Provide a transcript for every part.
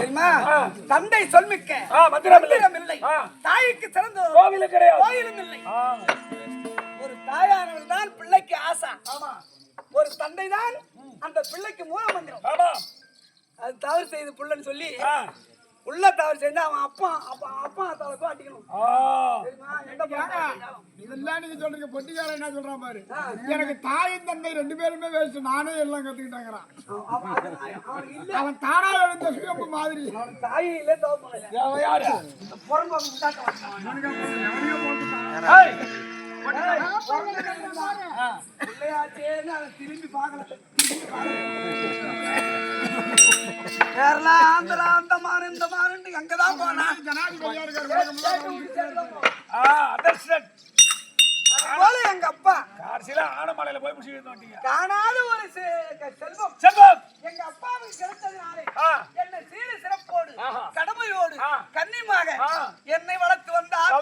தெரியுமா? தந்தை சொல்மிக்க மந்திரம் இல்லை. தாய்க்கு சிறந்த கோவிலும் கிடையாது. கோயிலும் இல்லை. ஒரு தாயானவள் தான் பிள்ளைக்கு ஆசா. ஒரு தந்தை தான் அந்த பிள்ளைக்கு மூல மந்திரம். அது தவறு செய்து புள்ளன்னு சொல்லி. உள்ள தவறு செய்து அவன் அப்பா அப்பா அப்பா தவறுக்கு அடிக்கணும் இதெல்லாம் நீங்க சொல்றீங்க பொட்டிக்காரன் என்ன சொல்றான் பாரு? எனக்கு தாயும் தந்தை ரெண்டு பேருமே வேஸ்ட் நானே எல்லாம் கத்துக்கிட்டாங்கிறான் அவன் தானா எழுந்த சுயம்பு மாதிரி. அவனுக்கு தாயே இல்ல தவறு அவன் கேரளா ஆந்திரா அந்தமான் இந்த மானுண்டு எங்கதான் போனா போல எங்க அப்பா கடைசியில ஆனமலையில போய் முடிச்சு இழுத்து வந்துட்டீங்க. காணாத ஒரு செல்வம் செல்வம். எங்க அப்பாவுக்கு கிடைத்ததுனாலே. என்னை சீர சிறப்போடு. கடமையோடு. கண்ணியமாக. என்னை வளர்த்து வந்தார்.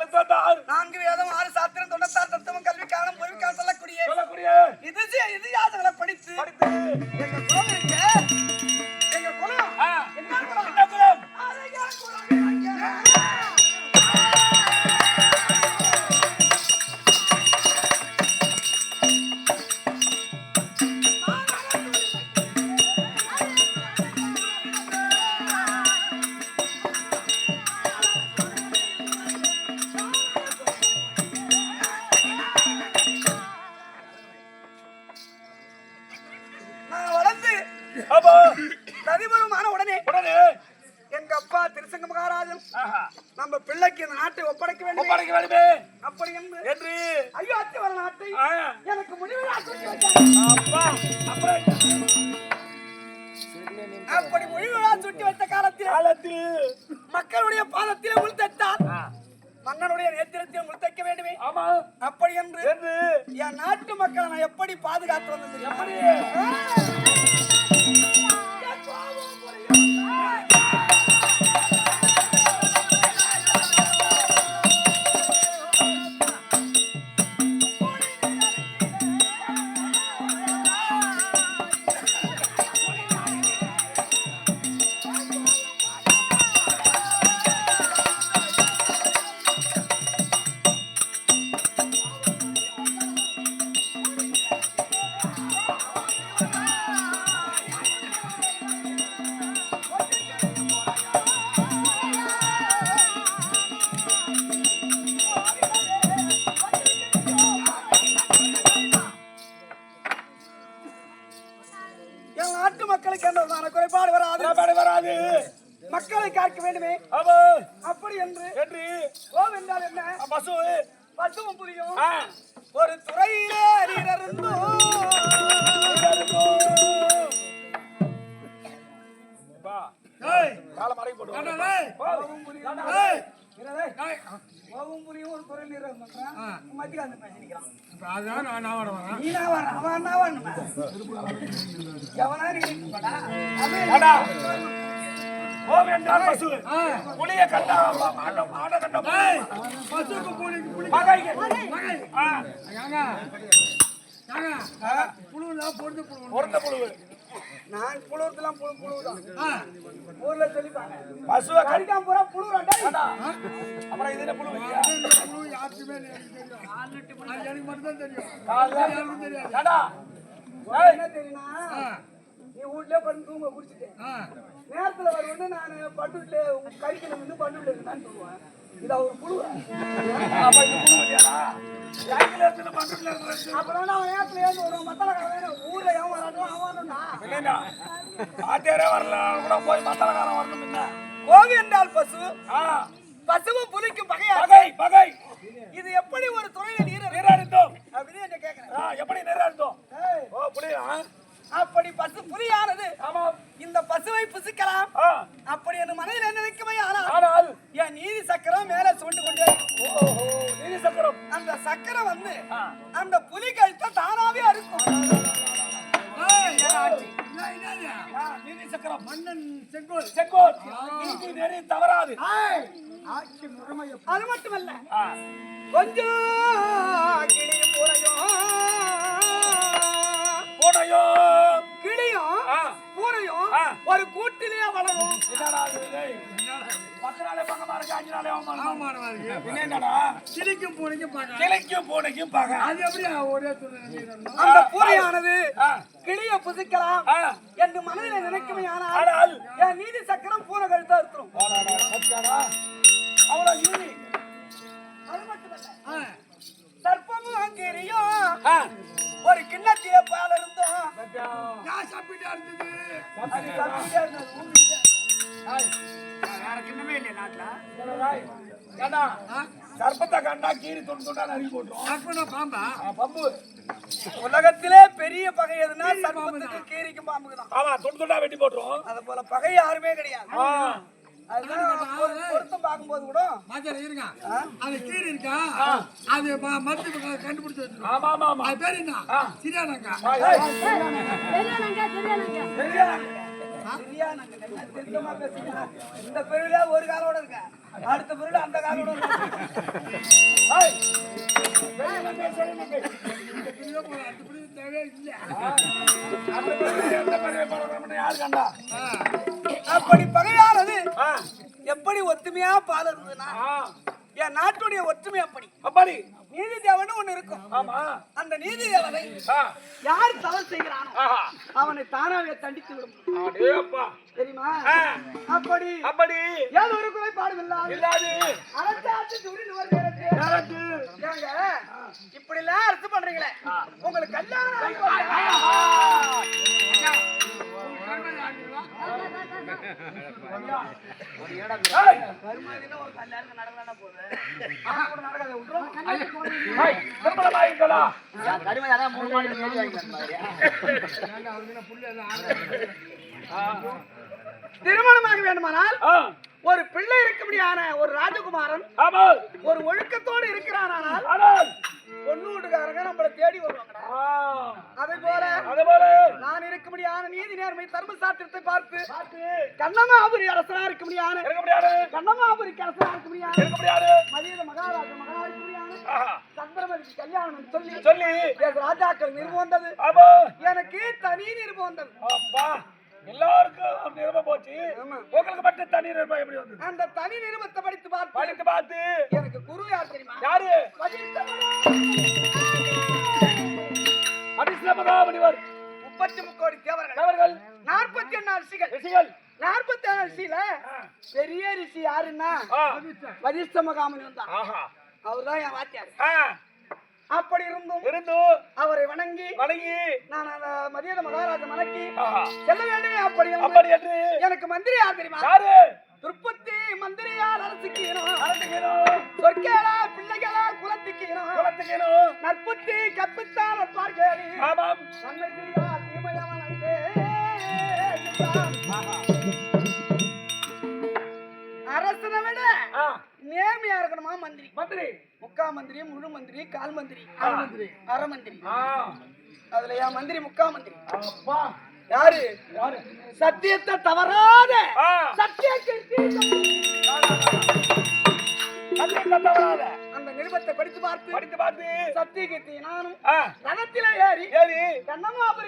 அப்போ, நதிபுரமான உடனே உடனே, எங்க அப்பா திருசங்க மகாராஜன் நம்ம பிள்ளைக்கு இந்த நாட்டை ஒப்படைக்க வேண்டும். ஒப்படைக்க வேண்டுமே. அப்படி என்று என்று ஐயோ அத்தி வர நாட்டை எனக்கு முடிவில் அப்படி மொழிவிழா சுட்டி வைத்த காலத்தில் காலத்தில் மக்களுடைய பாதத்தில் உள்தட்டார். மன்னனுடைய நேத்திரத்தில் உள்தைக்க வேண்டுமே. ஆமா. அப்படி என்று என் நாட்டு மக்களை நான் எப்படி பாதுகாத்து வந்தது? எப்படி? குறைபாடு வராது. மக்களை காக்க வேண்டுமே. அப்படி என்று என்று. கோவம் என்றால் என்ன? பசு. பசுவும் புரியும். ஒரு துறையிலே அறிந்திருந்தோ அப்பா, காலை கோவம் புரியும் கோவம் புரியும் ஒரு துறையில் இருந்துறான் மத்தியாந்து பேசிக்கிறான் அதான் நான் நான் வரேன். நீ நான் வரேன் அவன் நான் வரணும் எவனா நீ. ஓம் என்றால் பசு புளிய கண்டா மாட மாட கண்ட. பசுக்கு பூனைக்கு புளி. மகைக்கு. ஆ, ஏங்க. ஏங்க. புழுலாம் பொறுத்து புழு பொருந்த புழுவு. நான் புழுவதெல்லாம் புழு புழுதான் ஊர்ல சொல்லிப்பாங்க. பசுவை கடி- கடிக்காம பூரா புழுறாண்டா வாடா. அப்புறம் இது என்ன புழு? புழு யாருக்குமே எனக்கு தெரியும். அது எனக்கு மட்டும் தான் தெரியும் தெரியாது. என்ன தெரியுமா நீ வீட்லயே படுத்து தூங்க குடிச்சிட்டு. நேரத்துல வருவது நான் பட்டுல கறிக்கல வந்து பட்டுல இருந்தான்னு சொல்லுவேன். இது அவர் புழு. அப்புறம் அவன் நேரத்துல ஏந்து வருவான். மத்தளக்காரன் ஊர்ல எவன் வரானோ அவன் வரணும்டா. இல்லைண்ணா. ஆட்டேரே வரல. கூட போய் மத்தளக்காரன் வரணும்? கோவி என்றால் பசு. ஆ, பசுவும் புலிக்கும் பகையா பகை பகை. இது எப்படி ஒரு துறையில நீர் நீராடித்தோம் அப்படின்னு என்ன கேக்குறேன் ஆ, எப்படி நீராடித்தோம் ஓ புளியா அப்படி பசு புலியானது ஆமாம். இந்த பசுவை புசிக்கலாம். அப்படி என் மனதில் என்ன நினைக்குமே ஆனால் ஆனால் என் நீதி சக்கரம் மேல சுண்டு கொண்டே நீதி சக்கரம். அந்த சக்கரம் வந்து. அந்த புலி கழுத்தை தானாவே அறுக்கும். ஆ, நீதி சக்கரம் மன்னன் செங்கோல். செங்கோல். நீதி நெறி தவறாது. ஆட்சி முறைமை அது மட்டுமல்ல. கொஞ்சம் கிளி புறையும் பூனையும் கிளியும். பூனையும். ஒரு கூட்டிலேயே வளரும். பத்து நாளே இருக்கு அஞ்சு நாளே அவமானமா இருக்கு. என்னடா சிரிக்கும் பூனைக்கும் பார்க்க கிளைக்கும் பூனைக்கும் பகை அது எப்படி ஒரே அந்த பூனையானது. கிளிய புசிக்கலாம் ஆ. என்று மனதில் நினைக்குமே ஆனால் என் நீதி சக்கரம் பூனை கழுத்தா இருக்கும். அவளா யூனி. அது மட்டுமல்ல சர்ப்பமும். ஒரு கிண்ணத்திலே பால் இருந்தோம். நான் சாப்பிட்டு இருந்தது அது. வேற கிண்ணமே இல்லை நாட்டுல? சர்ப்பத்தை கண்டா கீறி துண்டு துண்டா நறுக்கி போட்டுரும். பாம்பா. பம்பு. உலகத்திலே பெரிய பகை எதுனா சர்ப்பத்துக்கு கீரிக்கும் பாம்புக்கு தான். ஆமா துண்டு துண்டா வெட்டி போட்டுரும். அது போல பகை யாருமே கிடையாது. அது மருந்து கண்டுபிடிச்சு வச்சிருக்கோம். அது பேர் என்ன? சிரியானங்கா இந்த பெருவில ஒரு காலோட இருக்க அடுத்த பெருவில அந்த காலோட அப்படி பகையானது. எப்படி ஒத்துமையா பால் இருந்ததுன்னா. என் நாட்டுடைய ஒற்றுமை அப்படி. அப்படி. நீதி தேவன் ஒண்ணு இருக்கும். ஆமா. அந்த நீதி தேவனை. யார் தவறு செய்கிறானோ. அவனை தானாவே தண்டித்து விடும். தெரியுமா. அப்படி. அப்படி. ஏதோ ஒரு குறைபாடும் இல்லாது. இல்லாது. அரசாட்சி துரில் வருகிறது எனக்கு ஏங்க இப்படி எல்லாம் அரசு பண்றீங்களே. உங்களுக்கு கல்யாணம் திருமணமாக வேண்டுமானால். ஒரு பிள்ளை இருக்கும்படியான ஒரு ராஜகுமாரன் ஒரு ஒழுக்கத்தோடு இருக்கிறானால் நேர்மை தர்ம சாத்திரத்தை பார்த்து பார்த்து கண்ணமாபுரி அரசனா இருக்க முடியாது. கண்ணமாபுரிக்கு அரசனா இருக்க முடியாது. மதியத மகாராஜா ஆஹா. சந்திரமதிக்கு கல்யாணம் சொல்லி சொல்லி. ராஜாக்கள் நிறுவ வந்தது. எனக்கு தனி நிறுவ வந்தது. அப்பா. எல்லாருக்கும் நிருபம் போச்சு. உங்களுக்கு மட்டும் தண்ணி நிருபம் எப்படி வந்து அந்த தனி நிறுவத்தை படித்து பார்த்து படித்து பார்த்து. எனக்கு குரு யார் தெரியுமா? யாரு? வசிஷ்ட மகா. முப்பத்தி முக்கோடி தேவர்கள். அவர்கள் நாற்பத்தி ஒன்னு ரிஷிகள் ரிஷிகள். நாற்பத்தி ஏழு ரிஷியில பெரிய ரிஷி யாருன்னா ஆ. வசிஷ்ட மகாமுனிவன் தான் அவர்தான் என் வாத்தியார். அப்படி இருந்தும் இருந்து அவரை வணங்கி வணங்கி நான் மதியத மகாராஜ ஆஹா. செல்ல வேண்டுமே அப்படி அப்படி என்று எனக்கு மந்திரி யார் தெரியுமா யாரு? திருப்பத்தி மந்திரியால் அரசுக்கீரும் சொற்கேளா பிள்ளைகளா குலத்துக்கீரும் குலத்துக்கேனும் நற்புத்தி கற்பித்தால் பார்க்கேரி ஆமாம். அரசனை விட. நேர்மையா இருக்கணுமா மந்திரி? மந்திரி. முக்கா மந்திரி முழு மந்திரி கால் மந்திரி. அரை மந்திரி ஆ. அதுல என் மந்திரி முக்கா மந்திரி. யாரு? யாரு? சத்தியத்தை தவறாத. சத்திய சத்தியம் தவறாத. அந்த நிருபத்தை படித்து பார்த்து படித்து பார்த்து. சத்திய கீர்த்தி நானும் ஆ. ரதத்திலே ஏறி ஏறி. கண்ணமாபுரி